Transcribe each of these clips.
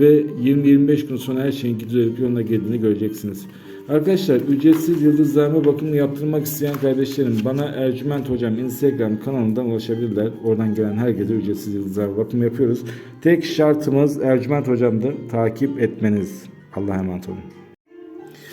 ve 20-25 gün sonra her şeyin düzelip yoluna girdiğini göreceksiniz. Arkadaşlar ücretsiz yıldızlarma bakımını yaptırmak isteyen kardeşlerim bana Ercüment Hocam Instagram kanalından ulaşabilirler. Oradan gelen herkese ücretsiz yıldızlarma bakımı yapıyoruz. Tek şartımız Ercüment Hocam'dır. Takip etmeniz. Allah'a emanet olun.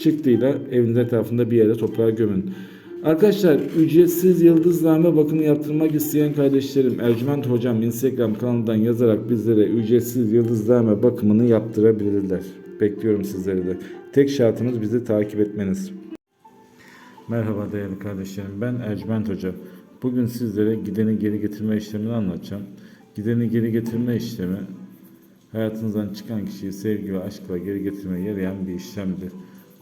çıktıyla eviniz etrafında bir yere toprağa gömün. Arkadaşlar ücretsiz yıldızlarma bakımı yaptırmak isteyen kardeşlerim Ercüment Hocam Instagram kanalından yazarak bizlere ücretsiz yıldızlarma bakımını yaptırabilirler. Bekliyorum sizleri de. Tek şartımız bizi takip etmeniz. Merhaba değerli kardeşlerim ben Ercüment Hoca. Bugün sizlere gideni geri getirme işlemini anlatacağım. Gideni geri getirme işlemi hayatınızdan çıkan kişiyi sevgi ve aşkla geri getirmeye yarayan bir işlemdir.